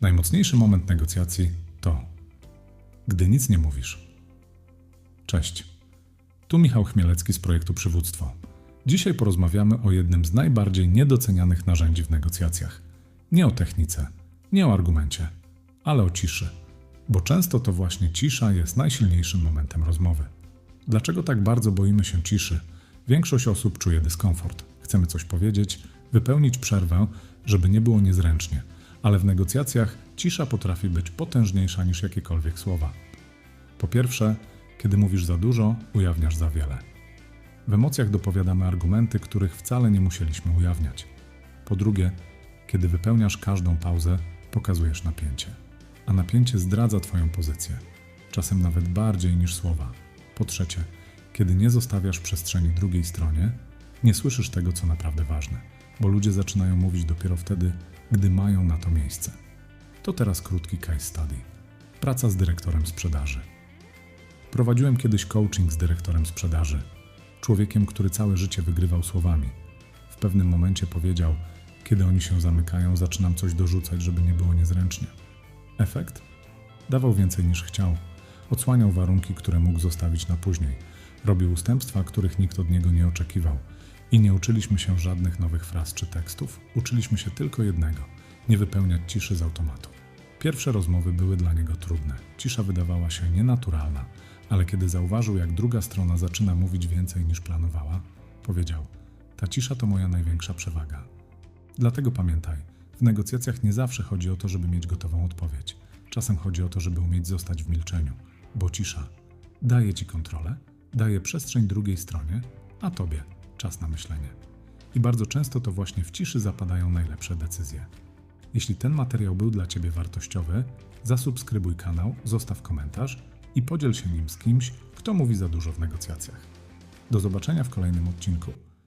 Najmocniejszy moment negocjacji to gdy nic nie mówisz. Cześć. Tu Michał Chmielecki z projektu Przywództwo. Dzisiaj porozmawiamy o jednym z najbardziej niedocenianych narzędzi w negocjacjach. Nie o technice, nie o argumencie, ale o ciszy. Bo często to właśnie cisza jest najsilniejszym momentem rozmowy. Dlaczego tak bardzo boimy się ciszy? Większość osób czuje dyskomfort. Chcemy coś powiedzieć, wypełnić przerwę, żeby nie było niezręcznie, ale w negocjacjach cisza potrafi być potężniejsza niż jakiekolwiek słowa. Po pierwsze, kiedy mówisz za dużo, ujawniasz za wiele. W emocjach dopowiadamy argumenty, których wcale nie musieliśmy ujawniać. Po drugie, kiedy wypełniasz każdą pauzę, pokazujesz napięcie. A napięcie zdradza Twoją pozycję, czasem nawet bardziej niż słowa. Po trzecie, kiedy nie zostawiasz przestrzeni drugiej stronie, nie słyszysz tego, co naprawdę ważne, bo ludzie zaczynają mówić dopiero wtedy, gdy mają na to miejsce. To teraz krótki case study. Praca z dyrektorem sprzedaży. Prowadziłem kiedyś coaching z dyrektorem sprzedaży, człowiekiem, który całe życie wygrywał słowami. W pewnym momencie powiedział: Kiedy oni się zamykają, zaczynam coś dorzucać, żeby nie było niezręcznie. Efekt? Dawał więcej niż chciał. Odsłaniał warunki, które mógł zostawić na później. Robił ustępstwa, których nikt od niego nie oczekiwał. I nie uczyliśmy się żadnych nowych fraz czy tekstów. Uczyliśmy się tylko jednego: nie wypełniać ciszy z automatu. Pierwsze rozmowy były dla niego trudne. Cisza wydawała się nienaturalna, ale kiedy zauważył, jak druga strona zaczyna mówić więcej niż planowała, powiedział: Ta cisza to moja największa przewaga. Dlatego pamiętaj, w negocjacjach nie zawsze chodzi o to, żeby mieć gotową odpowiedź. Czasem chodzi o to, żeby umieć zostać w milczeniu, bo cisza daje ci kontrolę, daje przestrzeń drugiej stronie, a tobie czas na myślenie. I bardzo często to właśnie w ciszy zapadają najlepsze decyzje. Jeśli ten materiał był dla Ciebie wartościowy, zasubskrybuj kanał, zostaw komentarz i podziel się nim z kimś, kto mówi za dużo w negocjacjach. Do zobaczenia w kolejnym odcinku.